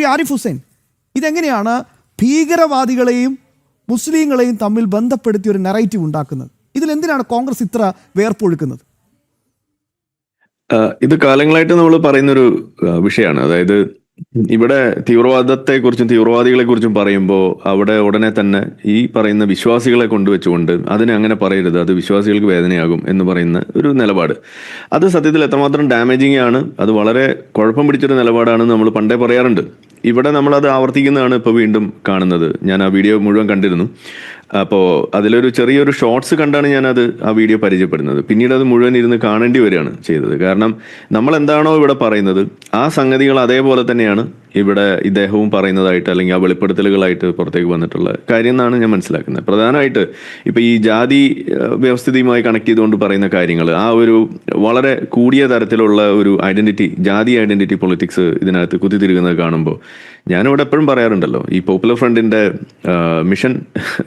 ശ്രീ ആരിഫ് ഹുസൈൻ. ഇതെങ്ങനെയാണ് ഭീകരവാദികളെയും മുസ്ലിങ്ങളെയും തമ്മിൽ ബന്ധപ്പെടുത്തി ഒരു നെറേറ്റീവ് ഉണ്ടാക്കുന്നത്? ഇതിലെന്തിനാണ് കോൺഗ്രസ് ഇത്ര വേർപ്പൊഴുക്കുന്നത് ഇത് കാലങ്ങളായിട്ട് നമ്മൾ പറയുന്നൊരു വിഷയമാണ്. അതായത് ഇവിടെ തീവ്രവാദത്തെ കുറിച്ചും തീവ്രവാദികളെ കുറിച്ചും പറയുമ്പോൾ അവിടെ ഉടനെ തന്നെ ഈ പറയുന്ന വിശ്വാസികളെ കൊണ്ടുവച്ചുകൊണ്ട് അതിനെ അങ്ങനെ പറയരുത് അത് വിശ്വാസികൾക്ക് വേദനയാകും എന്ന് പറയുന്ന ഒരു നിലപാട്. അത് സത്യത്തിൽ എത്രമാത്രം ഡാമേജിങ് ആണ് അത് വളരെ കുഴപ്പം പിടിച്ചൊരു നിലപാടാണെന്ന് നമ്മൾ പണ്ടേ പറയാറുണ്ട്. ഇവിടെ നമ്മൾ അത് ആവർത്തിക്കുന്നതാണ് ഇപ്പോൾ വീണ്ടും കാണുന്നത്. ഞാൻ ആ വീഡിയോ മുഴുവൻ കണ്ടിരുന്നു. അപ്പോൾ അതിലൊരു ചെറിയൊരു ഷോർട്സ് കണ്ടാണ് ഞാനത് ആ വീഡിയോ പരിചയപ്പെടുന്നത്. പിന്നീട് അത് മുഴുവൻ ഇരുന്ന് കാണേണ്ടി വരികയാണ് ചെയ്തത്. കാരണം നമ്മൾ എന്താണോ ഇവിടെ പറയുന്നത് ആ സംഗതികൾ അതേപോലെ തന്നെയാണ്. ഇവിടെ ഇദ്ദേഹവും പറയുന്നതായിട്ട് അല്ലെങ്കിൽ ആ വെളിപ്പെടുത്തലുകളായിട്ട് പുറത്തേക്ക് വന്നിട്ടുള്ള കാര്യം എന്നാണ് ഞാൻ മനസ്സിലാക്കുന്നത്. പ്രധാനമായിട്ട് ഇപ്പൊ ഈ ജാതി വ്യവസ്ഥിതിയുമായി കണക്ട് ചെയ്തുകൊണ്ട് പറയുന്ന കാര്യങ്ങൾ ആ ഒരു വളരെ കൂടിയ തരത്തിലുള്ള ഒരു ഐഡന്റിറ്റി ജാതി ഐഡന്റിറ്റി പൊളിറ്റിക്സ് ഇതിനകത്ത് കുത്തിത്തിരിക്കുന്നത് കാണുമ്പോൾ ഞാനിവിടെ എപ്പോഴും പറയാറുണ്ടല്ലോ ഈ പോപ്പുലർ ഫ്രണ്ടിന്റെ mission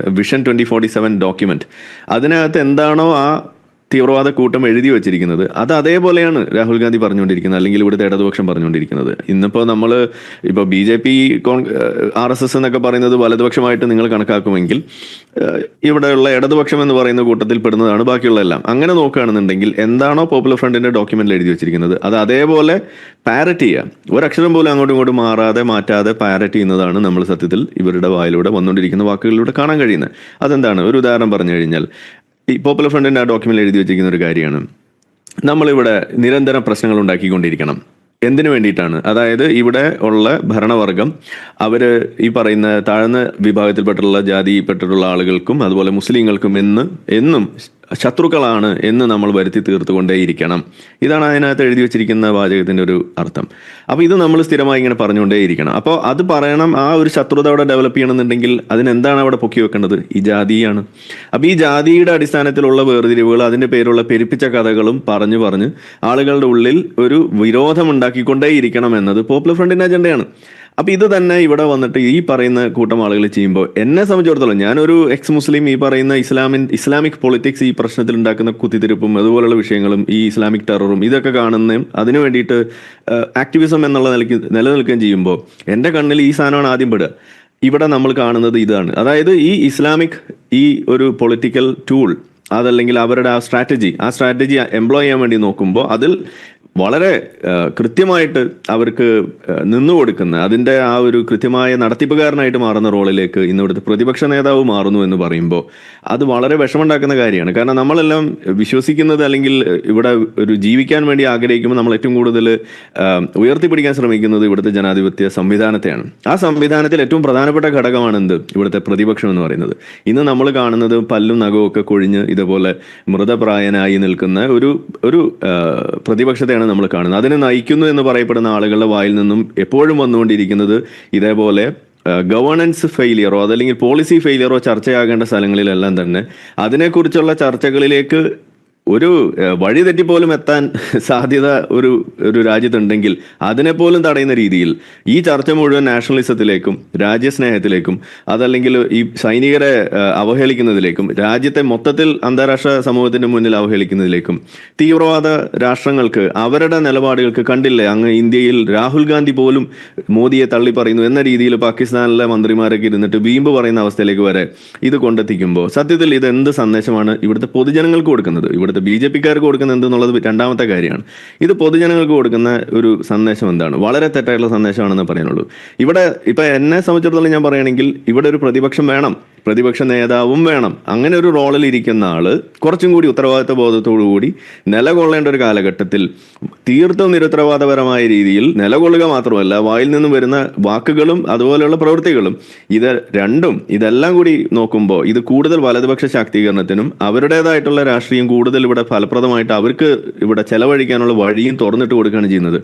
vision twenty forty seven document അതിനകത്ത് എന്താണോ ആ തീവ്രവാദ കൂട്ടം എഴുതി വെച്ചിരിക്കുന്നത്. അത് അതേപോലെയാണ് രാഹുൽ ഗാന്ധി പറഞ്ഞുകൊണ്ടിരിക്കുന്നത് അല്ലെങ്കിൽ ഇവിടുത്തെ ഇടതുപക്ഷം പറഞ്ഞുകൊണ്ടിരിക്കുന്നത്. ഇന്നിപ്പോൾ നമ്മൾ ഇപ്പോൾ B J P R S S എന്നൊക്കെ പറയുന്നത് വലതുപക്ഷമായിട്ട് നിങ്ങൾ കണക്കാക്കുമെങ്കിൽ ഇവിടെയുള്ള ഇടതുപക്ഷം എന്ന് പറയുന്ന കൂട്ടത്തിൽ പെടുന്നതാണ് ബാക്കിയുള്ള എല്ലാം അങ്ങനെ നോക്കുകയാണെന്നുണ്ടെങ്കിൽ എന്താണോ പോപ്പുലർ ഫ്രണ്ടിന്റെ ഡോക്യുമെന്റിൽ എഴുതി വെച്ചിരിക്കുന്നത്. അത് അതേപോലെ പാരറ്റ് ചെയ്യുക ഒരക്ഷരം പോലും അങ്ങോട്ടും ഇങ്ങോട്ടും മാറാതെ മാറ്റാതെ പാരറ്റ് ചെയ്യുന്നതാണ് നമ്മൾ സത്യത്തിൽ ഇവരുടെ വായിലൂടെ വന്നുകൊണ്ടിരിക്കുന്ന വാക്കുകളിലൂടെ കാണാൻ കഴിയുന്നത്. അതെന്താണ്? ഒരു ഉദാഹരണം പറഞ്ഞു കഴിഞ്ഞാൽ ഈ പോപ്പുലർ ഫ്രണ്ടിന്റെ ആ ഡോക്യുമെന്റ് എഴുതി വെച്ചിരിക്കുന്ന ഒരു കാര്യമാണ്. നമ്മളിവിടെ നിരന്തരം പ്രശ്നങ്ങൾ ഉണ്ടാക്കിക്കൊണ്ടിരിക്കണം. എന്തിനു വേണ്ടിയിട്ടാണ്? അതായത് ഇവിടെ ഉള്ള ഭരണവർഗം അവർ ഈ പറയുന്ന താഴ്ന്ന വിഭാഗത്തിൽപ്പെട്ടുള്ള ജാതിയിൽപ്പെട്ടിട്ടുള്ള ആളുകൾക്കും അതുപോലെ മുസ്ലിങ്ങൾക്കും എന്ന് എന്നും ശത്രുക്കളാണ് എന്ന് നമ്മൾ വരുത്തി തീർത്തുകൊണ്ടേയിരിക്കണം. ഇതാണ് അതിനകത്ത് എഴുതി വെച്ചിരിക്കുന്ന വാചകത്തിന്റെ ഒരു അർത്ഥം. അപ്പോൾ ഇത് നമ്മൾ സ്ഥിരമായി ഇങ്ങനെ പറഞ്ഞുകൊണ്ടേയിരിക്കണം. അപ്പോൾ അത് പറയണം ആ ഒരു ശത്രുത അവിടെ ഡെവലപ്പ് ചെയ്യണമെന്നുണ്ടെങ്കിൽ അതിനെന്താണ് അവിടെ പൊക്കി വെക്കേണ്ടത്? ഈ ജാതിയാണ്. അപ്പോൾ ഈ ജാതിയുടെ അടിസ്ഥാനത്തിലുള്ള വേർതിരിവുകൾ അതിന്റെ പേരുള്ള പെരുപ്പിച്ച കഥകളും പറഞ്ഞു പറഞ്ഞ് ആളുകളുടെ ഉള്ളിൽ ഒരു വിരോധം ഉണ്ടാക്കിക്കൊണ്ടേയിരിക്കണം എന്നത് പോപ്പുലർ ഫ്രണ്ടിന്റെ അജണ്ടയാണ് അപ്പൊ ഇത് തന്നെ ഇവിടെ വന്നിട്ട് ഈ പറയുന്ന കൂട്ടം ആളുകൾ ചെയ്യുമ്പോൾ എന്നെ സംബന്ധിച്ചിടത്തോളം ഞാനൊരു എക്സ് മുസ്ലിം ഈ പറയുന്ന ഇസ്ലാമിൻ ഇസ്ലാമിക് പൊളിറ്റിക്സ് ഈ പ്രശ്നത്തിൽ ഉണ്ടാക്കുന്ന കുത്തിത്തിരിപ്പും അതുപോലുള്ള വിഷയങ്ങളും ഈ ഇസ്ലാമിക് ടെററും ഇതൊക്കെ കാണുന്നതും അതിനു വേണ്ടിയിട്ട് ആക്ടിവിസം എന്നുള്ള നിലയ്ക്ക് നിലനിൽക്കുകയും ചെയ്യുമ്പോൾ എന്റെ കണ്ണിൽ ഈ സാധനമാണ് ആദ്യം പെടുക. ഇവിടെ നമ്മൾ കാണുന്നത് ഇതാണ്. അതായത് ഈ ഇസ്ലാമിക് ഈ ഒരു പൊളിറ്റിക്കൽ ടൂൾ അതല്ലെങ്കിൽ അവരുടെ ആ സ്ട്രാറ്റജി ആ സ്ട്രാറ്റജി എംപ്ലോയ് ചെയ്യാൻ വേണ്ടി നോക്കുമ്പോൾ അതിൽ വളരെ കൃത്യമായിട്ട് അവർക്ക് നിന്നു കൊടുക്കുന്ന അതിന്റെ ആ ഒരു കൃത്യമായ നടത്തിപ്പുകാരനായിട്ട് മാറുന്ന റോളിലേക്ക് ഇന്ന് ഇവിടുത്തെ പ്രതിപക്ഷ നേതാവ് മാറുന്നു എന്ന് പറയുമ്പോൾ അത് വളരെ വിഷമുണ്ടാക്കുന്ന കാര്യമാണ്. കാരണം നമ്മളെല്ലാം വിശ്വസിക്കുന്നത് അല്ലെങ്കിൽ ഇവിടെ ഒരു ജീവിക്കാൻ വേണ്ടി ആഗ്രഹിക്കുമ്പോൾ നമ്മൾ ഏറ്റവും കൂടുതൽ ഉയർത്തിപ്പിടിക്കാൻ ശ്രമിക്കുന്നത് ഇവിടുത്തെ ജനാധിപത്യ സംവിധാനത്തെയാണ്. ആ സംവിധാനത്തിൽ ഏറ്റവും പ്രധാനപ്പെട്ട ഘടകമാണ് എന്ത്? ഇവിടുത്തെ പ്രതിപക്ഷം എന്ന് പറയുന്നത്. ഇന്ന് നമ്മൾ കാണുന്നത് പല്ലും നഖവും ഒക്കെ കൊഴിഞ്ഞ് ഇതുപോലെ മൃതപ്രായനായി നിൽക്കുന്ന ഒരു ഒരു ആ, പ്രതിപക്ഷത്തെയാണ് നമ്മൾ കാണുന്നത്. അതിനെ നയിക്കുന്നു എന്ന് പറയപ്പെടുന്ന ആളുകളുടെ വായിൽ നിന്നും എപ്പോഴും വന്നുകൊണ്ടിരിക്കുന്നത് ഇതേപോലെ ഗവേണൻസ് ഫെയിലിയറോ അതല്ലെങ്കിൽ പോളിസി ഫെയിലിയറോ ചർച്ചയാകേണ്ട സ്ഥലങ്ങളിലെല്ലാം തന്നെ അതിനെക്കുറിച്ചുള്ള ചർച്ചകളിലേക്ക് ഒരു വഴി തെറ്റിപ്പോലും എത്താൻ സാധ്യത ഒരു ഒരു രാജ്യത്തുണ്ടെങ്കിൽ അതിനെപ്പോലും തടയുന്ന രീതിയിൽ ഈ ചർച്ച മുഴുവൻ നാഷണലിസത്തിലേക്കും രാജ്യസ്നേഹത്തിലേക്കും അതല്ലെങ്കിൽ ഈ സൈനികരെ അവഹേളിക്കുന്നതിലേക്കും രാജ്യത്തെ മൊത്തത്തിൽ അന്താരാഷ്ട്ര സമൂഹത്തിന്റെ മുന്നിൽ അവഹേളിക്കുന്നതിലേക്കും തീവ്രവാദ രാഷ്ട്രങ്ങൾക്ക് അവരുടെ നിലപാടുകൾക്ക് കണ്ടില്ലേ അങ്ങ് ഇന്ത്യയിൽ രാഹുൽ ഗാന്ധി പോലും മോദിയെ തള്ളി പറയുന്നു എന്ന രീതിയിൽ പാകിസ്ഥാനിലെ മന്ത്രിമാരൊക്കെ ഇരുന്നിട്ട് വീമ്പ് പറയുന്ന അവസ്ഥയിലേക്ക് വരെ ഇത് കൊണ്ടെത്തിക്കുമ്പോൾ സത്യത്തിൽ ഇത് എന്ത് സന്ദേശമാണ് ഇവിടുത്തെ പൊതുജനങ്ങൾക്ക് കൊടുക്കുന്നത്? ബി ജെ പിക്കാർക്ക് കൊടുക്കുന്ന എന്തെന്നുള്ളത് രണ്ടാമത്തെ കാര്യമാണ്. ഇത് പൊതുജനങ്ങൾക്ക് കൊടുക്കുന്ന ഒരു സന്ദേശം എന്താണ്? വളരെ തെറ്റായിട്ടുള്ള സന്ദേശമാണെന്ന് പറയാനുള്ളൂ ഇവിടെ ഇപ്പൊ എന്നെ സംബന്ധിച്ചിടത്തോളം ഞാൻ പറയുകയാണെങ്കിൽ ഇവിടെ ഒരു പ്രതിപക്ഷം വേണം. പ്രതിപക്ഷ നേതാവും വേണം. അങ്ങനെ ഒരു റോളിൽ ഇരിക്കുന്ന ആൾ കുറച്ചും കൂടി ഉത്തരവാദിത്വ ബോധത്തോടു കൂടി നിലകൊള്ളേണ്ട ഒരു കാലഘട്ടത്തിൽ തീർത്തും നിരുത്തരവാദപരമായ രീതിയിൽ നിലകൊള്ളുക മാത്രമല്ല വായിൽ നിന്നും വരുന്ന വാക്കുകളും അതുപോലെയുള്ള പ്രവൃത്തികളും ഇത് രണ്ടും ഇതെല്ലാം കൂടി നോക്കുമ്പോൾ ഇത് കൂടുതൽ വലതുപക്ഷ ശാക്തീകരണത്തിനും അവരുടേതായിട്ടുള്ള രാഷ്ട്രീയം കൂടുതൽ ഇവിടെ ഫലപ്രദമായിട്ട് അവർക്ക് ഇവിടെ ചെലവഴിക്കാനുള്ള വഴിയും തുറന്നിട്ട് കൊടുക്കുകയാണ് ചെയ്യുന്നത്.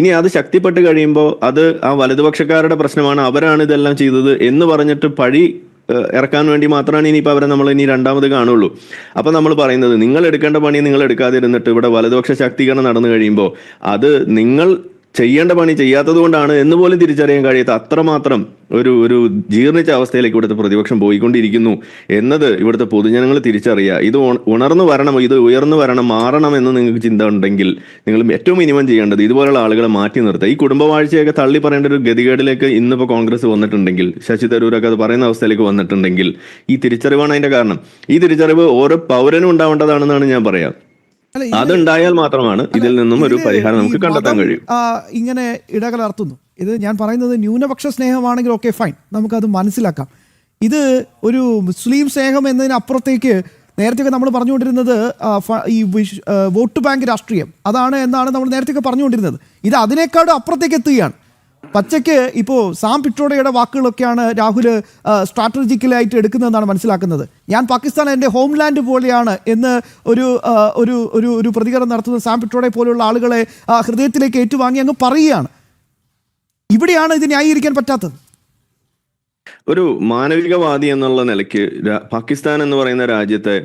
ഇനി അത് ശക്തിപ്പെട്ട് കഴിയുമ്പോൾ അത് ആ വലതുപക്ഷക്കാരുടെ പ്രശ്നമാണ് അവരാണ് ഇതെല്ലാം ചെയ്തത് എന്ന് പറഞ്ഞിട്ട് പഴി ഇറക്കാൻ വേണ്ടി മാത്രമാണ് ഇനിയിപ്പോൾ അവരെ നമ്മൾ ഇനി രണ്ടാമത് കാണുള്ളൂ. അപ്പം നമ്മൾ പറയുന്നത് നിങ്ങൾ എടുക്കേണ്ട പണി നിങ്ങൾ എടുക്കാതിരുന്നിട്ട് ഇവിടെ വലതുപക്ഷ ശാക്തീകരണം നടന്നു കഴിയുമ്പോൾ അത് നിങ്ങൾ ചെയ്യേണ്ട പണി ചെയ്യാത്തത് കൊണ്ടാണ് എന്ന് പോലും തിരിച്ചറിയാൻ കഴിയാത്ത അത്രമാത്രം ഒരു ഒരു ജീർണിച്ച അവസ്ഥയിലേക്ക് ഇവിടുത്തെ പ്രതിപക്ഷം പോയിക്കൊണ്ടിരിക്കുന്നു എന്നത് ഇവിടുത്തെ പൊതുജനങ്ങൾ തിരിച്ചറിയുക. ഇത് ഉണർന്നു വരണം ഇത് ഉയർന്നു വരണം മാറണം എന്ന് നിങ്ങൾക്ക് ചിന്ത ഉണ്ടെങ്കിൽ നിങ്ങൾ ഏറ്റവും മിനിമം ചെയ്യേണ്ടത് ഇതുപോലുള്ള ആളുകളെ മാറ്റി നിർത്തുക. ഈ കുടുംബവാഴ്ചയൊക്കെ തള്ളി പറയേണ്ട ഒരു ഗതികേടിലേക്ക് ഇന്നിപ്പോൾ കോൺഗ്രസ് വന്നിട്ടുണ്ടെങ്കിൽ ശശി തരൂരൊക്കെ അത് പറയുന്ന അവസ്ഥയിലേക്ക് വന്നിട്ടുണ്ടെങ്കിൽ ഈ തിരിച്ചറിവാണ് അതിന്റെ കാരണം. ഈ തിരിച്ചറിവ് ഓരോ പൗരനും ഉണ്ടാവേണ്ടതാണെന്നാണ് ഞാൻ പറയാം. അതുണ്ടായാൽ മാത്രമാണ് ഇതിൽ നിന്നും ഒരു പരിഹാരം നമുക്ക് കണ്ടെത്താൻ കഴിയും. ഇങ്ങനെ ഇടകലർത്തുന്നു. ഇത് ഞാൻ പറയുന്നത് ന്യൂനപക്ഷ സ്നേഹമാണെങ്കിൽ ഓക്കെ ഫൈൻ നമുക്കത് മനസ്സിലാക്കാം. ഇത് ഒരു മുസ്ലിം സ്നേഹം എന്നതിനപ്പുറത്തേക്ക് നേരത്തെയൊക്കെ നമ്മൾ പറഞ്ഞുകൊണ്ടിരുന്നത് ഈ വോട്ട് ബാങ്ക് രാഷ്ട്രീയം. അതാണ് എന്നാണ് നമ്മൾ നേരത്തെയൊക്കെ പറഞ്ഞുകൊണ്ടിരുന്നത്. ഇത് അതിനേക്കാളും അപ്പുറത്തേക്ക് എത്തുകയാണ്. പച്ചയ്ക്ക് ഇപ്പോൾ സാം പിട്രോഡയുടെ വാക്കുകളൊക്കെയാണ് രാഹുൽ സ്ട്രാറ്റജിക്കലായിട്ട് എടുക്കുന്നതെന്നാണ് മനസ്സിലാക്കുന്നത്. ഞാൻ പാകിസ്ഥാൻ എന്റെ ഹോംലാൻഡ് പോലെയാണ് എന്ന് ഒരു ഒരു ഒരു ഒരു പ്രതികരണം നടത്തുന്ന സാം പിട്രോഡെ പോലെയുള്ള ആളുകളെ ഹൃദയത്തിലേക്ക് ഏറ്റുവാങ്ങി അങ്ങ് പറയുകയാണ്. ഇവിടെയാണ് ഇത് ന്യായീകരിക്കാൻ പറ്റാത്തത്. ഒരു മാനവികവാദി എന്നുള്ള നിലയ്ക്ക് പാകിസ്ഥാൻ എന്ന് പറയുന്ന രാജ്യത്തെ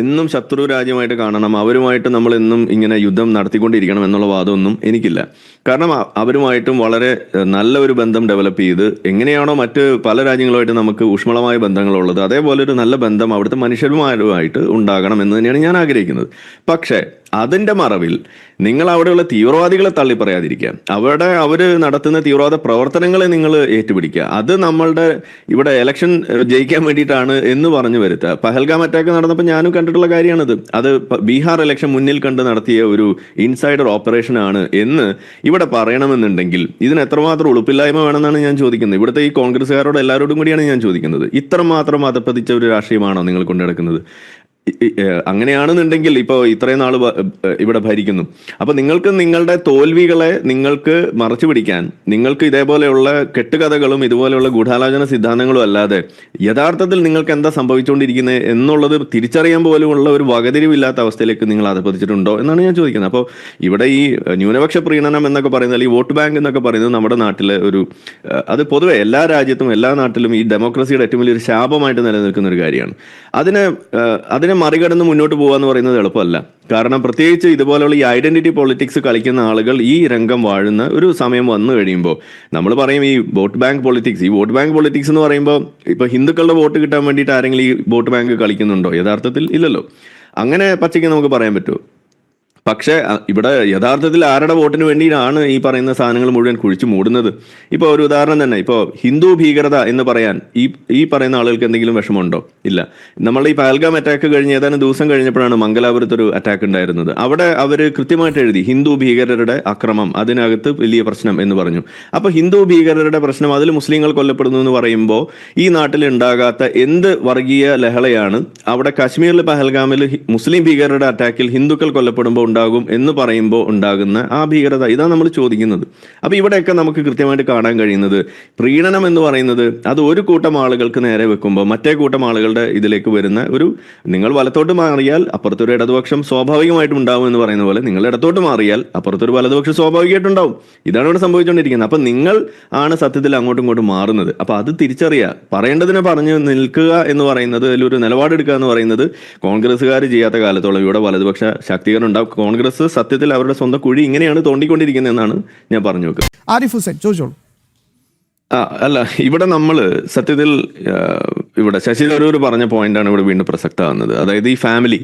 എന്നും ശത്രു രാജ്യമായിട്ട് കാണണം അവരുമായിട്ട് നമ്മൾ എന്നും ഇങ്ങനെ യുദ്ധം നടത്തിക്കൊണ്ടിരിക്കണം എന്നുള്ള വാദമൊന്നും എനിക്കില്ല. കാരണം അവരുമായിട്ടും വളരെ നല്ല ഒരു ബന്ധം ഡെവലപ്പ് ചെയ്ത് എങ്ങനെയാണോ മറ്റ് പല രാജ്യങ്ങളുമായിട്ട് നമുക്ക് ഊഷ്മളമായ ബന്ധങ്ങളുള്ളത് അതേപോലെ ഒരു നല്ല ബന്ധം അവിടുത്തെ മനുഷ്യരുമായിട്ട് ഉണ്ടാകണം എന്ന് തന്നെയാണ് ഞാൻ ആഗ്രഹിക്കുന്നത്. പക്ഷേ അതിന്റെ മറവിൽ നിങ്ങൾ അവിടെയുള്ള തീവ്രവാദികളെ തള്ളി പറയാതിരിക്കുക അവിടെ അവർ നടത്തുന്ന തീവ്രവാദ പ്രവർത്തനങ്ങളെ നിങ്ങൾ ഏറ്റുപിടിക്കുക. അത് നമ്മളുടെ ഇവിടെ ഇലക്ഷൻ ജയിക്കാൻ വേണ്ടിയിട്ടാണ് എന്ന് പറഞ്ഞു വരുത്തുക. പഹൽഗാം അറ്റാക്ക് നടന്നപ്പോൾ ഞാനും കണ്ടിട്ടുള്ള കാര്യമാണിത്. അത് ബീഹാർ ഇലക്ഷൻ മുന്നിൽ കണ്ട് നടത്തിയ ഒരു ഇൻസൈഡർ ഓപ്പറേഷൻ ആണ് എന്ന് ഇവിടെ പറയണമെന്നുണ്ടെങ്കിൽ ഇതിന് എത്രമാത്രം ഉളുപ്പില്ലായ്മ വേണമെന്നാണ് ഞാൻ ചോദിക്കുന്നത്. ഇവിടുത്തെ ഈ കോൺഗ്രസ്സുകാരോട് എല്ലാവരോടും കൂടിയാണ് ഞാൻ ചോദിക്കുന്നത്. ഇത്രമാത്രം അതപ്പതിച്ച ഒരു രാഷ്ട്രീയമാണോ നിങ്ങൾ കൊണ്ടു നടക്കുന്നത് ഇ- ഇ- ഏഹ് അങ്ങനെയാണെന്നുണ്ടെങ്കിൽ ഇപ്പോൾ ഇത്രയും നാൾ ഇവിടെ ഭരിക്കുന്നു. അപ്പോൾ നിങ്ങൾക്ക് നിങ്ങളുടെ തോൽവികളെ നിങ്ങൾക്ക് മറച്ചു പിടിക്കാൻ നിങ്ങൾക്ക് ഇതേപോലെയുള്ള കെട്ടുകഥകളും ഇതുപോലെയുള്ള ഗൂഢാലോചന സിദ്ധാന്തങ്ങളും അല്ലാതെ യഥാർത്ഥത്തിൽ നിങ്ങൾക്ക് എന്താ സംഭവിച്ചുകൊണ്ടിരിക്കുന്നത് എന്നുള്ളത് തിരിച്ചറിയാൻ പോലുമുള്ള ഒരു വകതിരിവില്ലാത്ത അവസ്ഥയിലേക്ക് നിങ്ങൾ അധപതിച്ചിട്ടുണ്ടോ എന്നാണ് ഞാൻ ചോദിക്കുന്നത്. അപ്പോൾ ഇവിടെ ഈ ന്യൂനപക്ഷ പ്രീണനം എന്നൊക്കെ പറയുന്നത് അല്ലെങ്കിൽ വോട്ട് ബാങ്ക് എന്നൊക്കെ പറയുന്നത് നമ്മുടെ നാട്ടിലെ ഒരു അത് പൊതുവെ എല്ലാ രാജ്യത്തും എല്ലാ നാട്ടിലും ഈ ഡെമോക്രസിയുടെ ഏറ്റവും വലിയൊരു ശാപമായിട്ട് നിലനിൽക്കുന്ന ഒരു കാര്യമാണ്. അതിനെ ഏഹ്, അതിനെ മറികടന്ന് മുന്നോട്ട് പോകുക എന്ന് പറയുന്നത് എളുപ്പമല്ല. കാരണം പ്രത്യേകിച്ച് ഇതുപോലെയുള്ള ഈ ഐഡന്റിറ്റി പൊളിറ്റിക്സ് കളിക്കുന്ന ആളുകൾ ഈ രംഗം വാഴുന്ന ഒരു സമയം വന്നു കഴിയുമ്പോൾ നമ്മൾ പറയും ഈ വോട്ട് ബാങ്ക് പൊളിറ്റിക്സ് ഈ വോട്ട് ബാങ്ക് പൊളിറ്റിക്സ് എന്ന് പറയുമ്പോൾ ഇപ്പൊ ഹിന്ദുക്കളുടെ വോട്ട് കിട്ടാൻ വേണ്ടിയിട്ട് ആരെങ്കിലും ഈ വോട്ട് ബാങ്ക് കളിക്കുന്നുണ്ടോ? യഥാർത്ഥത്തിൽ ഇല്ലല്ലോ. അങ്ങനെ പച്ചയ്ക്ക് നമുക്ക് പറയാൻ പറ്റുമോ? പക്ഷേ ഇവിടെ യഥാർത്ഥത്തിൽ ആരുടെ വോട്ടിന് വേണ്ടിയാണ് ഈ പറയുന്ന സാധനങ്ങൾ മുഴുവൻ കുഴിച്ചു മൂടുന്നത്? ഇപ്പോൾ ഒരു ഉദാഹരണം തന്നെ ഇപ്പോൾ ഹിന്ദു ഭീകരത എന്ന് പറയാൻ ഈ ഈ പറയുന്ന ആളുകൾക്ക് എന്തെങ്കിലും വിഷമമുണ്ടോ? ഇല്ല. നമ്മൾ ഈ പാൽഗാം അറ്റാക്ക് കഴിഞ്ഞ് ഏതാനും ദിവസം കഴിഞ്ഞപ്പോഴാണ് മംഗലാപുരത്ത് ഒരു അറ്റാക്ക് ഉണ്ടായിരുന്നത്. അവിടെ അവർ കൃത്യമായിട്ട് എഴുതി ഹിന്ദു ഭീകരരുടെ അക്രമം അതിനകത്ത് വലിയ പ്രശ്നം എന്ന് പറഞ്ഞു. അപ്പോൾ ഹിന്ദു ഭീകരരുടെ പ്രശ്നം അതിൽ മുസ്ലിങ്ങൾ കൊല്ലപ്പെടുന്നു എന്ന് പറയുമ്പോൾ ഈ നാട്ടിൽ ഉണ്ടാകാത്ത എന്ത് വർഗീയ ലഹളയാണ് അവിടെ കാശ്മീരിൽ പഹൽഗാമിൽ മുസ്ലിം ഭീകരരുടെ അറ്റാക്കിൽ ഹിന്ദുക്കൾ കൊല്ലപ്പെടുമ്പോൾ ഉണ്ടാകും എന്ന് പറയുമ്പോൾ ഉണ്ടാകുന്ന ആ ഭീകരത. ഇതാണ് നമ്മൾ ചോദിക്കുന്നത്. അപ്പോൾ ഇവിടെയൊക്കെ നമുക്ക് കൃത്യമായിട്ട് കാണാൻ കഴിയുന്നത് പ്രീണനം എന്ന് പറയുന്നത് അത് ഒരു കൂട്ടം ആളുകൾക്ക് നേരെ വെക്കുമ്പോൾ മറ്റേ കൂട്ടം ആളുകളുടെ ഇതിലേക്ക് വരുന്ന ഒരു നിങ്ങൾ വലത്തോട്ട് മാറിയാൽ അപ്പുറത്തൊരു ഇടതുപക്ഷം സ്വാഭാവികമായിട്ടും ഉണ്ടാവും എന്ന് പറയുന്ന പോലെ നിങ്ങൾ ഇടത്തോട്ട് മാറിയാൽ അപ്പുറത്തൊരു വലതുപക്ഷം സ്വാഭാവികമായിട്ടുണ്ടാവും. ഇതാണ് ഇവിടെ സംഭവിച്ചുകൊണ്ടിരിക്കുന്നത്. അപ്പം നിങ്ങൾ ആണ് സത്യത്തിൽ അങ്ങോട്ടും ഇങ്ങോട്ടും മാറുന്നത്. അപ്പോൾ അത് തിരിച്ചറിയുക. പറയേണ്ടതിനെ പറഞ്ഞു നിൽക്കുക എന്ന് പറയുന്നത് അതിലൊരു നിലപാടെടുക്കുക എന്ന് പറയുന്നത് കോൺഗ്രസ്സുകാർ ചെയ്യാത്ത കാലത്തോളം ഇവിടെ വലതുപക്ഷ ശാക്തീകരണം ഉണ്ടാവും കോൺഗ്രസ് സത്യത്തിൽ അവരുടെ സ്വന്തം കുഴി ഇങ്ങനെയാണ് തോണ്ടിക്കൊണ്ടിരിക്കുന്നതെന്നാണ് ഞാൻ പറഞ്ഞു വെക്കുന്നത്. ആരിഫ് ഹുസൈൻ ചോദിച്ചോളൂ. ആ അല്ല ഇവിടെ നമ്മൾ സത്യത്തിൽ ഇവിടെ ശശി തരൂർ പറഞ്ഞ പോയിന്റാണ് ഇവിടെ വീണ്ടും പ്രസക്തമാകുന്നത്. അതായത് ഈ ഫാമിലി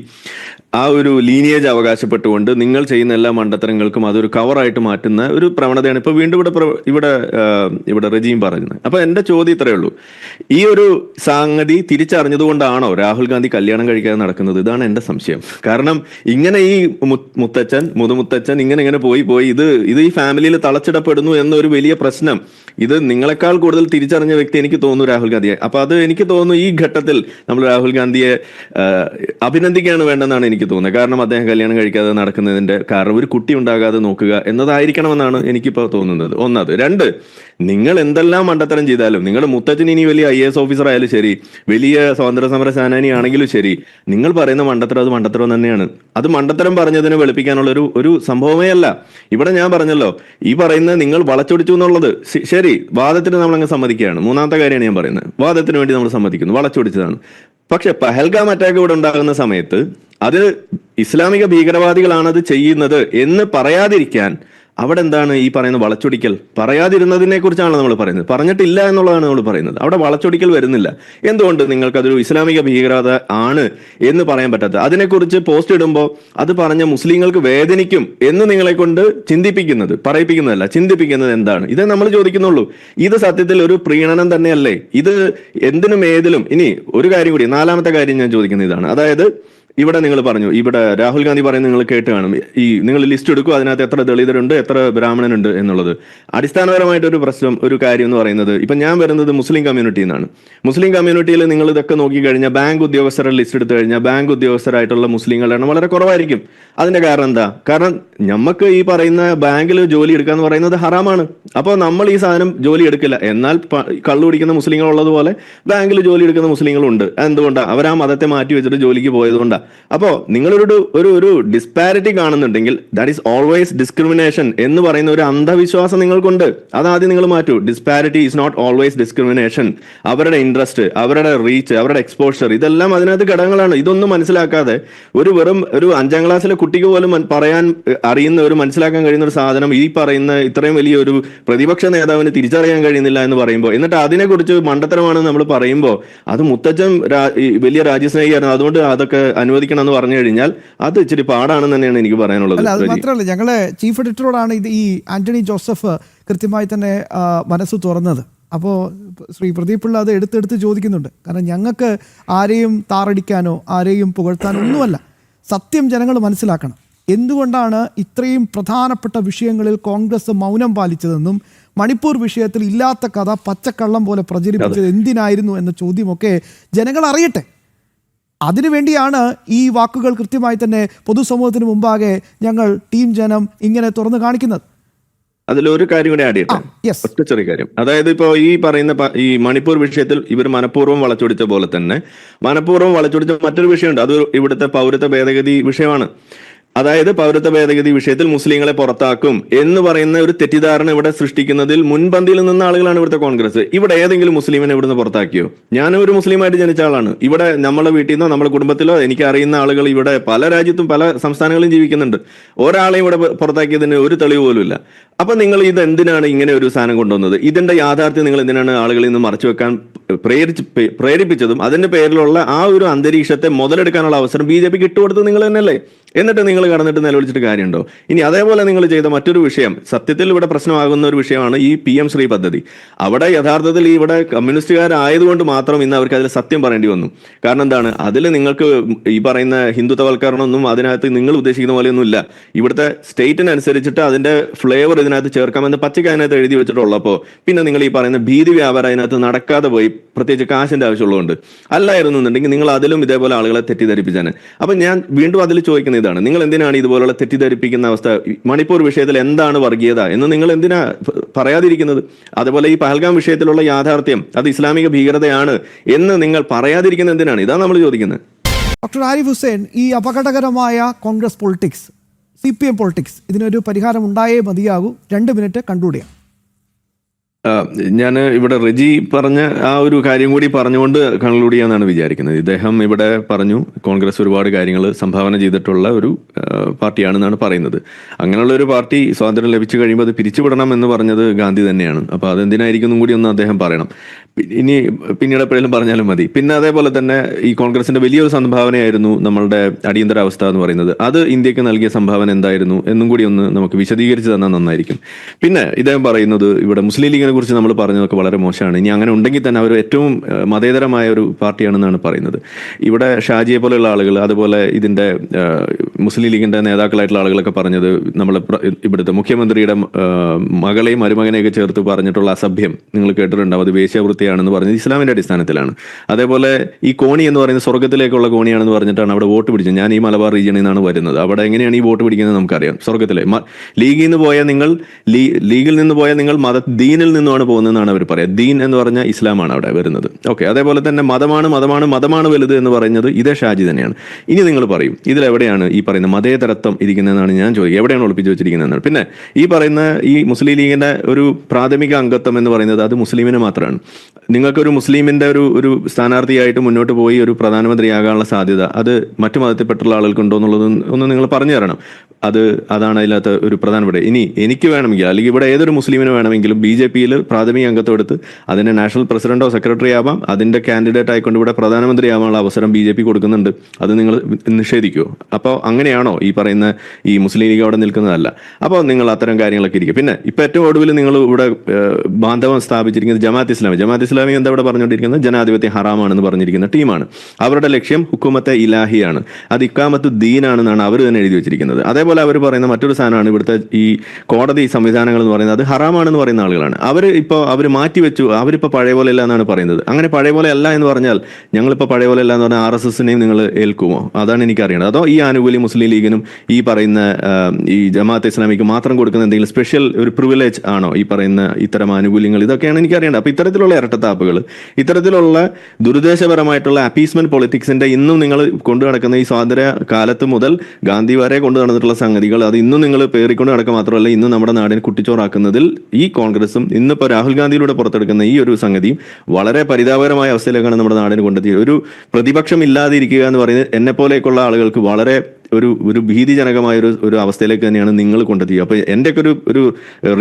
ആ ഒരു ലീനിയേജ് അവകാശപ്പെട്ടുകൊണ്ട് നിങ്ങൾ ചെയ്യുന്ന എല്ലാ മണ്ടത്തരങ്ങൾക്കും അതൊരു കവറായിട്ട് മാറ്റുന്ന ഒരു പ്രവണതയാണ് ഇപ്പൊ വീണ്ടും ഇവിടെ ഇവിടെ ഇവിടെ റജീം പറയുന്നത്. അപ്പൊ എന്റെ ചോദ്യം ഇത്രയേ ഉള്ളൂ. ഈ ഒരു സംഗതി തിരിച്ചറിഞ്ഞതുകൊണ്ടാണോ രാഹുൽ ഗാന്ധി കല്യാണം കഴിക്കാതെ നടക്കുന്നത്? ഇതാണ് എന്റെ സംശയം. കാരണം ഇങ്ങനെ ഈ മുത്തച്ഛൻ മുതുമുത്തച്ഛൻ ഇങ്ങനെ ഇങ്ങനെ പോയി പോയി ഇത് ഇത് ഈ ഫാമിലിയിൽ തളച്ചിടപ്പെടുന്നു എന്നൊരു വലിയ പ്രശ്നം. ഇത് നിങ്ങളെക്കാൾ കൂടുതൽ തിരിച്ചറിഞ്ഞ വ്യക്തി എനിക്ക് തോന്നുന്നു രാഹുൽ ഗാന്ധിയെ. അപ്പൊ അത് എനിക്ക് തോന്നുന്നു ഈ ഘട്ടത്തിൽ നമ്മൾ രാഹുൽ ഗാന്ധിയെ അഭിനന്ദിക്കുകയാണ് വേണ്ടെന്നാണ് എനിക്ക് തോന്നുന്നത്. കാരണം അദ്ദേഹം കല്യാണം കഴിക്കാതെ നടക്കുന്നതിന്റെ കാരണം ഒരു കുട്ടി ഉണ്ടാകാതെ നോക്കുക എന്നതായിരിക്കണമെന്നാണ് എനിക്കിപ്പോൾ തോന്നുന്നത്. ഒന്നത്. രണ്ട് നിങ്ങൾ എന്തെല്ലാം മണ്ടത്തരം ചെയ്താലും നിങ്ങളുടെ മുത്തച്ഛൻ ഇനി വലിയ ഐ എസ് ഓഫീസർ ആയാലും ശരി വലിയ സ്വാതന്ത്ര്യ സമര സേനാനി ആണെങ്കിലും ശരി നിങ്ങൾ പറയുന്ന മണ്ടത്തരം അത് മണ്ടത്തരം തന്നെയാണ്. അത് മണ്ടത്തരം പറഞ്ഞതിനെ വെളുപ്പിക്കാനുള്ള ഒരു ഒരു സംഭവമേ അല്ല. ഇവിടെ ഞാൻ പറഞ്ഞല്ലോ ഈ പറയുന്ന നിങ്ങൾ വളച്ചൊടിച്ചു എന്നുള്ളത് ശരി വാദത്തിന് നമ്മൾ അങ്ങ് സമ്മതിക്കുകയാണ്. മൂന്നാമത്തെ കാര്യമാണ് ഞാൻ പറയുന്നത്. വാദത്തിന് വേണ്ടി നമ്മൾ സമ്മതിക്കുന്നു. വളച്ചൊടിച്ചതാണ്. പക്ഷെ പഹൽഗാം അറ്റാക്ക് ഇവിടെ ഉണ്ടാകുന്ന സമയത്ത് അത് ഇസ്ലാമിക ഭീകരവാദികളാണ് അത് ചെയ്യുന്നത് എന്ന് പറയാതിരിക്കാൻ അവിടെ എന്താണ് ഈ പറയുന്ന വളച്ചൊടിക്കൽ? പറയാതിരുന്നതിനെ കുറിച്ചാണ് നമ്മൾ പറയുന്നത്. പറഞ്ഞിട്ടില്ല എന്നുള്ളതാണ് നമ്മൾ പറയുന്നത്. അവിടെ വളച്ചൊടിക്കൽ വരുന്നില്ല. എന്തുകൊണ്ട് നിങ്ങൾക്കതൊരു ഇസ്ലാമിക ഭീകരത ആണ് എന്ന് പറയാൻ പറ്റാത്ത അതിനെക്കുറിച്ച് പോസ്റ്റ് ഇടുമ്പോൾ അത് പറഞ്ഞ മുസ്ലിങ്ങൾക്ക് വേദനിക്കും എന്ന് നിങ്ങളെ കൊണ്ട് ചിന്തിപ്പിക്കുന്നത് പറയിപ്പിക്കുന്നതല്ല. ചിന്തിപ്പിക്കുന്നത് എന്താണ്? ഇത് നമ്മൾ ചോദിക്കുന്നുള്ളൂ. ഇത് സത്യത്തിൽ ഒരു പ്രീണനം തന്നെയല്ലേ? ഇത് എന്തിനും ഏതിലും ഇനി ഒരു കാര്യം കൂടി നാലാമത്തെ കാര്യം ഞാൻ ചോദിക്കുന്ന ഇതാണ്. അതായത് ഇവിടെ നിങ്ങൾ പറഞ്ഞു ഇവിടെ രാഹുൽ ഗാന്ധി പറയുന്നത് നിങ്ങൾ കേട്ട് കാണും. ഈ നിങ്ങൾ ലിസ്റ്റ് എടുക്കും അതിനകത്ത് എത്ര ദളിതരുണ്ട് എത്ര ബ്രാഹ്മണനുണ്ട് എന്നുള്ളത്. അടിസ്ഥാനപരമായിട്ട് ഒരു പ്രശ്നം ഒരു കാര്യം എന്ന് പറയുന്നത് ഇപ്പൊ ഞാൻ വരുന്നത് മുസ്ലിം കമ്മ്യൂണിറ്റിയിൽ നിന്നാണ് മുസ്ലിം കമ്മ്യൂണിറ്റിയിൽ നിങ്ങൾ ഇതൊക്കെ നോക്കിക്കഴിഞ്ഞാൽ ബാങ്ക് ഉദ്യോഗസ്ഥരുടെ ലിസ്റ്റ് എടുത്തു കഴിഞ്ഞാൽ ബാങ്ക് ഉദ്യോഗസ്ഥരായിട്ടുള്ള മുസ്ലിങ്ങളുടെ എണ്ണം വളരെ കുറവായിരിക്കും. അതിന്റെ കാരണം എന്താ? കാരണം നമുക്ക് ഈ പറയുന്ന ബാങ്കിൽ ജോലി എടുക്കുക എന്ന് പറയുന്നത് ഹറാമാണ്. അപ്പോൾ നമ്മൾ ഈ സാധനം ജോലി എടുക്കില്ല. എന്നാൽ കള്ളു കുടിക്കുന്ന മുസ്ലിങ്ങൾ ഉള്ളതുപോലെ ബാങ്കിൽ ജോലി എടുക്കുന്ന മുസ്ലിങ്ങളുണ്ട്. എന്തുകൊണ്ടാണ് അവർ ആ മതത്തെ മാറ്റി വെച്ചിട്ട് ജോലിക്ക് പോയതുകൊണ്ടാണ് അപ്പോൾ നിങ്ങളൊരു ഒരു ഒരു ഡിസ്പാരിറ്റി കാണുന്നുണ്ടെങ്കിൽ ദാറ്റ് ഈസ് ഓൾവേസ് ഡിസ്ക്രിമിനേഷൻ എന്ന് പറയുന്ന ഒരു അന്ധവിശ്വാസം നിങ്ങൾക്കുണ്ട്. അതാദ്യം നിങ്ങൾ മാറ്റൂ. Disparity is not always discrimination അവരുടെ ഇൻട്രസ്റ്റ് അവരുടെ റീച്ച് അവരുടെ എക്സ്പോഷർ ഇതെല്ലാം അതിനകത്ത് ഘടകങ്ങളാണ്. ഇതൊന്നും മനസ്സിലാക്കാതെ ഒരു വെറും ഒരു അഞ്ചാം ക്ലാസ്സിലെ കുട്ടിക്ക് പോലും പറയാൻ അറിയുന്ന ഒരു മനസ്സിലാക്കാൻ കഴിയുന്ന ഒരു സാധനം ഈ പറയുന്ന ഇത്രയും വലിയ ഒരു പ്രതിപക്ഷ നേതാവിന് തിരിച്ചറിയാൻ കഴിയുന്നില്ല എന്ന് പറയുമ്പോൾ എന്നിട്ട് അതിനെക്കുറിച്ച് മണ്ടത്തരമാണെന്ന് നമ്മൾ പറയുമ്പോൾ അത് മുത്തച്ഛൻ വലിയ രാജ്യസ്നേഹിയായിരുന്നു. അതുകൊണ്ട് അതൊക്കെ അനുവദിക്കണം എന്ന് പറഞ്ഞു കഴിഞ്ഞാൽ അത് ഇച്ചിരി പാടാണെന്ന് തന്നെയാണ് എനിക്ക് പറയാനുള്ളത്. അല്ല അത് മാത്രമല്ല ഞങ്ങളെ ചീഫ് എഡിറ്ററോടാണ് ഇത് ഈ ആന്റണി ജോസഫ് കൃത്യമായി തന്നെ മനസ്സ് തുറന്നത്. അപ്പോൾ ശ്രീ പ്രദീപ് പിള്ള അത് എടുത്തെടുത്ത് ചോദിക്കുന്നുണ്ട്. കാരണം ഞങ്ങൾക്ക് ആരെയും താറടിക്കാനോ ആരെയും പുകഴ്ത്താനോ ഒന്നുമല്ല. സത്യം ജനങ്ങൾ മനസ്സിലാക്കണം. എന്തുകൊണ്ടാണ് ഇത്രയും പ്രധാനപ്പെട്ട വിഷയങ്ങളിൽ കോൺഗ്രസ് മൗനം പാലിച്ചതെന്നും മണിപ്പൂർ വിഷയത്തിൽ ഇല്ലാത്ത കഥ പച്ചക്കള്ളം പോലെ പ്രചരിപ്പിച്ചത് എന്തിനായിരുന്നു എന്ന ചോദ്യമൊക്കെ ജനങ്ങൾ അറിയട്ടെ. അതിനുവേണ്ടിയാണ് ഈ വാക്കുകൾ കൃത്യമായി തന്നെ പൊതുസമൂഹത്തിന് മുമ്പാകെ ഞങ്ങൾ ടീം ജനം ഇങ്ങനെ തുറന്നു കാണിക്കുന്നത്. അതിലൊരു കാര്യം കൂടി ആഡ് ചെയ്യട്ടെ. ഒറ്റ ചെറിയ കാര്യം. അതായത് ഇപ്പോൾ ഈ പറയുന്ന ഈ മണിപ്പൂർ വിഷയത്തിൽ ഇവർ മനഃപൂർവം വളച്ചൊടിച്ച പോലെ തന്നെ മനഃപൂർവം വളച്ചൊടിച്ച മറ്റൊരു വിഷയമുണ്ട്. അത് ഇവിടുത്തെ പൗരത്വ ഭേദഗതി വിഷയമാണ്. അതായത് പൗരത്വ ഭേദഗതി വിഷയത്തിൽ മുസ്ലിങ്ങളെ പുറത്താക്കും എന്ന് പറയുന്ന ഒരു തെറ്റിദ്ധാരണ ഇവിടെ സൃഷ്ടിക്കുന്നതിൽ മുൻപന്തിയിൽ നിന്ന ആളുകളാണ് ഇവിടുത്തെ കോൺഗ്രസ്. ഇവിടെ ഏതെങ്കിലും മുസ്ലിമിനെ ഇവിടുന്ന് പുറത്താക്കിയോ? ഞാനും ഒരു മുസ്ലിമായിട്ട് ജനിച്ച ആളാണ്. ഇവിടെ നമ്മളെ വീട്ടിൽ നിന്നോ നമ്മുടെ കുടുംബത്തിലോ എനിക്ക് അറിയുന്ന ആളുകൾ ഇവിടെ പല രാജ്യത്തും പല സംസ്ഥാനങ്ങളിലും ജീവിക്കുന്നുണ്ട്. ഒരാളെയും ഇവിടെ പുറത്താക്കിയതിന് ഒരു തെളിവ് പോലും ഇല്ല. അപ്പൊ നിങ്ങൾ ഇത് എന്തിനാണ് ഇങ്ങനെ ഒരു സാധനം കൊണ്ടുവന്നത്? ഇതിന്റെ യാഥാർത്ഥ്യം നിങ്ങൾ എന്തിനാണ് ആളുകളിൽ നിന്ന് മറച്ചു വെക്കാൻ പ്രേരിച്ച് പ്രേരിപ്പിച്ചതും അതിന്റെ പേരിലുള്ള ആ ഒരു അന്തരീക്ഷത്തെ മുതലെടുക്കാനുള്ള അവസരം ബി ജെ പിക്ക് ഇട്ടുകൊടുത്തത് നിങ്ങൾ തന്നെയല്ലേ? എന്നിട്ട് നിങ്ങൾ കടന്നിട്ട് നിലവിളിച്ചിട്ട് കാര്യമുണ്ടോ? ഇനി അതേപോലെ നിങ്ങൾ ചെയ്ത മറ്റൊരു വിഷയം സത്യത്തിൽ ഇവിടെ പ്രശ്നമാകുന്ന ഒരു വിഷയമാണ് ഈ പി എം ശ്രീ പദ്ധതി. അവിടെ യഥാർത്ഥത്തിൽ ഇവിടെ കമ്മ്യൂണിസ്റ്റുകാരായതുകൊണ്ട് മാത്രം ഇന്ന് അവർക്ക് അതിൽ സത്യം പറയേണ്ടി വന്നു. കാരണം എന്താണ്? അതിൽ നിങ്ങൾക്ക് ഈ പറയുന്ന ഹിന്ദുത്വവൽക്കരണമൊന്നും അതിനകത്ത് നിങ്ങൾ ഉദ്ദേശിക്കുന്ന പോലെയൊന്നും ഇല്ല ഇവിടുത്തെ സ്റ്റേറ്റിനനുസരിച്ചിട്ട് അതിന്റെ ഫ്ലേവർ ഇതിനകത്ത് ചേർക്കാമെന്ന് പച്ചയ്ക്ക് അതിനകത്ത് എഴുതി വെച്ചിട്ടുള്ളപ്പോൾ പിന്നെ നിങ്ങൾ ഈ പറയുന്ന ഭീതി വ്യാപാരം അതിനകത്ത് നടക്കാതെ പോയി പ്രത്യേകിച്ച് കാശിന്റെ ആവശ്യമുള്ളതുകൊണ്ട്. അല്ലായിരുന്നു എന്നുണ്ടെങ്കിൽ നിങ്ങൾ അതിലും ഇതേപോലെ ആളുകളെ തെറ്റിദ്ധരിപ്പിച്ചാണ്. അപ്പൊ ഞാൻ വീണ്ടും അതിൽ ചോദിക്കുന്ന ഇതാണ്. നിങ്ങൾ എന്തിനാണ് ഇതുപോലുള്ള തെറ്റിദ്ധരിപ്പിക്കുന്ന അവസ്ഥ? മണിപ്പൂർ വിഷയത്തിൽ എന്താണ് വർഗീയത? എന്ന് നിങ്ങൾ എന്തിനാ പറയാതിരിക്കുന്നത്? അതുപോലെ ഈ പഹൽഗാം വിഷയത്തിലുള്ള യാഥാർത്ഥ്യം അത് ഇസ്ലാമിക ഭീകരതയാണ് എന്ന് നിങ്ങൾ പറയാതിരിക്കുന്ന എന്തിനാണ്? ഇതാണ് നമ്മൾ ചോദിക്കുന്നത്. ഡോക്ടർ ആരിഫ് ഹുസൈൻ ഈ അപകടകരമായ Congress politics C P M politics ഇതിനൊരു പരിഹാരം ഉണ്ടായേ മതിയാകൂ. രണ്ട് മിനിറ്റ് കണ്ടുകൂടിയാണ് ഞാൻ ഇവിടെ റെജി പറഞ്ഞ ആ ഒരു കാര്യം കൂടി പറഞ്ഞുകൊണ്ട് കൺക്ലൂഡ് ചെയ്യാന്നാണ് വിചാരിക്കുന്നത്. ഇദ്ദേഹം ഇവിടെ പറഞ്ഞു കോൺഗ്രസ് ഒരുപാട് കാര്യങ്ങൾ സംഭാവന ചെയ്തിട്ടുള്ള ഒരു പാർട്ടിയാണെന്നാണ് പറയുന്നത്. അങ്ങനെയുള്ള ഒരു പാർട്ടി സ്വാതന്ത്ര്യം ലഭിച്ചു കഴിയുമ്പോൾ അത് പിരിച്ചുവിടണം എന്ന് പറഞ്ഞത് ഗാന്ധി തന്നെയാണ്. അപ്പോൾ അതെന്തിനായിരിക്കും കൂടി ഒന്ന് അദ്ദേഹം പറയണം. ഇനി പിന്നീട് എപ്പോഴെങ്കിലും പറഞ്ഞാലും മതി. പിന്നെ അതേപോലെ തന്നെ ഈ കോൺഗ്രസിന്റെ വലിയൊരു സംഭാവനയായിരുന്നു നമ്മളുടെ അടിയന്തരാവസ്ഥ എന്ന് പറയുന്നത്. അത് ഇന്ത്യയ്ക്ക് നൽകിയ സംഭാവന എന്തായിരുന്നു എന്നും കൂടി ഒന്ന് നമുക്ക് വിശദീകരിച്ച് തന്നാൽ നന്നായിരിക്കും. പിന്നെ ഇദ്ദേഹം പറയുന്നത് ഇവിടെ മുസ്ലിം ലീഗിനെ കുറിച്ച് നമ്മൾ പറഞ്ഞതൊക്കെ വളരെ മോശമാണ്. ഇനി അങ്ങനെ ഉണ്ടെങ്കിൽ തന്നെ അവർ ഏറ്റവും മതേതരമായ ഒരു പാർട്ടിയാണെന്നാണ് പറയുന്നത്. ഇവിടെ ഷാജിയെ പോലെയുള്ള ആളുകൾ അതുപോലെ ഇതിന്റെ മുസ്ലിം ലീഗിന്റെ നേതാക്കളായിട്ടുള്ള ആളുകളൊക്കെ പറഞ്ഞത് നമ്മൾ ഇവിടുത്തെ മുഖ്യമന്ത്രിയുടെ മകളെയും മരുമകനെയൊക്കെ ചേർത്ത് പറഞ്ഞിട്ടുള്ള അസഭ്യം നിങ്ങൾ കേട്ടിട്ടുണ്ടാവും. അത് വേശ്യാവൃത്തിയാണെന്ന് പറഞ്ഞത് ഇസ്ലാമിന്റെ അടിസ്ഥാനത്തിലാണ്. അതേപോലെ ഈ കോണി എന്ന് പറയുന്നത് സ്വർഗത്തിലേക്കുള്ള കോണിയാണെന്ന് പറഞ്ഞിട്ടാണ് അവിടെ വോട്ട് പിടിച്ചത്. ഞാൻ ഈ മലബാർ റീജിയനിൽ നിന്നാണ് വരുന്നത്. അവിടെ എങ്ങനെയാണ് ഈ വോട്ട് പിടിക്കുന്നത് നമുക്കറിയാം. സ്വർഗത്തിലെ ലീഗിൽ നിന്ന് പോയാൽ നിങ്ങൾ ലീഗിൽ നിന്ന് പോയാൽ നിങ്ങൾ മത ദീനിൽ നിന്നുമാണ് പോകുന്നതെന്നാണ് അവർ പറയുക. ദീൻ എന്ന് പറഞ്ഞാൽ ഇസ്ലാമാണ് അവിടെ വരുന്നത്. ഓക്കെ അതേപോലെ തന്നെ മതമാണ് മതമാണ് മതമാണ് വലുത് എന്ന് പറയുന്നത് ഇതേ ഷാജി തന്നെയാണ്. ഇനി നിങ്ങൾ പറയും ഇതിലെവിടെയാണ് ഈ പറയുന്ന മതേതരത്വം ഇരിക്കുന്നതെന്നാണ് ഞാൻ ചോദിക്കുക. എവിടെയാണ് ഒളിപ്പിച്ച് വെച്ചിരിക്കുന്നതെന്നാണ്. പിന്നെ ഈ പറയുന്ന ഈ മുസ്ലിം ലീഗിന്റെ ഒരു പ്രാഥമിക അംഗത്വം എന്ന് പറയുന്നത് അത് മുസ്ലിമിന് മാത്രമാണ്. നിങ്ങൾക്കൊരു മുസ്ലിമിന്റെ ഒരു ഒരു സ്ഥാനാർത്ഥിയായിട്ട് മുന്നോട്ട് പോയി ഒരു പ്രധാനമന്ത്രിയാകാനുള്ള സാധ്യത അത് മറ്റു മതത്തിൽപ്പെട്ടുള്ള ആളുകൾക്കുണ്ടോ എന്നുള്ളത് ഒന്ന് നിങ്ങൾ പറഞ്ഞു തരണം. അത് അതാണ് അതിനകത്ത് ഒരു പ്രധാനപ്പെട്ട ഇനി എനിക്ക് വേണമെങ്കിൽ അല്ലെങ്കിൽ ഇവിടെ ഏതൊരു മുസ്ലിമിന് വേണമെങ്കിലും ബി ജെ പിയിൽ പ്രാഥമിക അംഗത്വം എടുത്ത് അതിന്റെ നാഷണൽ പ്രസിഡന്റോ സെക്രട്ടറി ആവാം. അതിന്റെ കാൻഡിഡേറ്റ് ആയിക്കൊണ്ട് ഇവിടെ പ്രധാനമന്ത്രി ആവാനുള്ള അവസരം ബി ജെ പി കൊടുക്കുന്നുണ്ട്. അത് നിങ്ങൾ നിഷേധിക്കുമോ അപ്പോൾ അങ്ങനെയാണോ ഈ പറയുന്ന ഈ മുസ്ലിം ലീഗ് അവിടെ നിൽക്കുന്നതല്ല? അപ്പോൾ നിങ്ങൾ അത്തരം കാര്യങ്ങളൊക്കെ ഇരിക്കും. പിന്നെ ഇപ്പോൾ ഏറ്റവും ഒടുവിൽ നിങ്ങൾ ഇവിടെ ബാന്ധവം സ്ഥാപിച്ചിരിക്കുന്നത് ജമാഅത്ത് ഇസ്ലാമി. ജമാഅത്ത് ഇസ്ലാമി എന്താ ഇവിടെ പറഞ്ഞുകൊണ്ടിരിക്കുന്നത്? ജനാധിപത്യം ഹറാമാണെന്ന് പറഞ്ഞിരിക്കുന്ന ടീമാണ്. അവരുടെ ലക്ഷ്യം ഹുക്കുമത്തെ ഇലാഹിയാണ്. അത് ഇക്കാമത്ത് ദീനാണെന്നാണ് അവർ തന്നെ എഴുതി വെച്ചിരിക്കുന്നത്. അതേപോലെ അവർ പറയുന്ന മറ്റൊരു സാധനമാണ് ഇവിടുത്തെ ഈ കോടതി സംവിധാനങ്ങൾ എന്ന് പറയുന്നത്. അത് ഹറാമാണെന്ന് പറയുന്ന ആളുകളാണ്. അവർ ഇപ്പോൾ അവർ മാറ്റിവെച്ചു അവരിപ്പോൾ പഴയ പോലെ അല്ല എന്നാണ് പറയുന്നത്. അങ്ങനെ പഴയ പോലെ അല്ല എന്ന് പറഞ്ഞാൽ ഞങ്ങളിപ്പോൾ പഴയ പോലെ അല്ല എന്ന് പറഞ്ഞാൽ ആർ എസ് എസിനെയും നിങ്ങൾ ഏൽക്കുമോ? അതാണ് എനിക്ക് അറിയേണ്ടത് അതോ ഈ ആനുകൂല്യം മുസ്ലിം ലീഗിനും ഈ പറയുന്ന ഈ ജമാഅത്ത് ഇസ്ലാമിക്ക് മാത്രം കൊടുക്കുന്ന എന്തെങ്കിലും സ്പെഷ്യൽ ഒരു പ്രിവിലേജ് ആണോ ഈ പറയുന്ന ഇത്തരം ആനുകൂല്യങ്ങൾ? ഇതൊക്കെയാണ് എനിക്ക് അറിയേണ്ടത് അപ്പൊ ഇത്തരത്തിലുള്ള ഇരട്ടത്താപ്പുകൾ ഇത്തരത്തിലുള്ള ദുരുദ്ദേശപരമായിട്ടുള്ള അപ്പീസ്മെന്റ് പൊളിറ്റിക്സിന്റെ ഇന്നും നിങ്ങൾ കൊണ്ടു നടക്കുന്ന ഈ സ്വാതന്ത്ര്യ കാലത്ത് മുതൽ ഗാന്ധി വരെ കൊണ്ടു നടന്നിട്ടുള്ള സംഗതികൾ അത് ഇന്നും നിങ്ങൾ പേറിക്കൊണ്ട് നടക്കുക മാത്രമല്ല ഇന്നും നമ്മുടെ നാടിനെ കുട്ടിച്ചോറാക്കുന്നതിൽ ഈ കോൺഗ്രസും ഇന്നിപ്പോൾ രാഹുൽ ഗാന്ധിയിലൂടെ പുറത്തെടുക്കുന്ന ഈ ഒരു സംഗതിയും വളരെ പരിതാപകരമായ അവസ്ഥയിലേക്കാണ് നമ്മുടെ നാടിന് കൊണ്ടെത്തിയത്. ഒരു പ്രതിപക്ഷം ഇല്ലാതിരിക്കുക എന്ന് പറയുന്നത് എന്നെ പോലെയൊക്കെയുള്ള ആളുകൾക്ക് വളരെ ഒരു ഒരു ഭീതിജനകമായ ഒരു ഒരു അവസ്ഥയിലേക്ക് തന്നെയാണ് നിങ്ങൾ കൊണ്ടെത്തിയത്. അപ്പൊ എന്റെ ഒക്കെ ഒരു ഒരു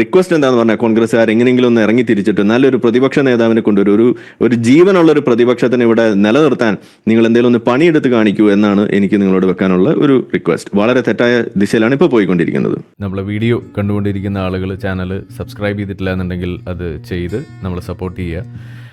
റിക്വസ്റ്റ് എന്താണെന്ന് പറഞ്ഞാൽ കോൺഗ്രസ്സുകാർ എങ്ങനെയെങ്കിലും ഒന്ന് ഇറങ്ങി തിരിച്ചിട്ട് നല്ലൊരു പ്രതിപക്ഷ നേതാവിനെ കൊണ്ടുവരും. ഒരു ഒരു ജീവനുള്ള ഒരു പ്രതിപക്ഷത്തിന് ഇവിടെ നിലനിർത്താൻ നിങ്ങൾ എന്തെങ്കിലും ഒന്ന് പണിയെടുത്ത് കാണിക്കൂ എന്നാണ് എനിക്ക് നിങ്ങളോട് വെക്കാനുള്ള ഒരു റിക്വസ്റ്റ് വളരെ തെറ്റായ ദിശയിലാണ് ഇപ്പോൾ പോയിക്കൊണ്ടിരിക്കുന്നത്. നമ്മളെ വീഡിയോ കണ്ടുകൊണ്ടിരിക്കുന്ന ആളുകൾ ചാനൽ സബ്സ്ക്രൈബ് ചെയ്തിട്ടില്ല എന്നുണ്ടെങ്കിൽ അത് ചെയ്ത് നമ്മളെ സപ്പോർട്ട് ചെയ്യുക.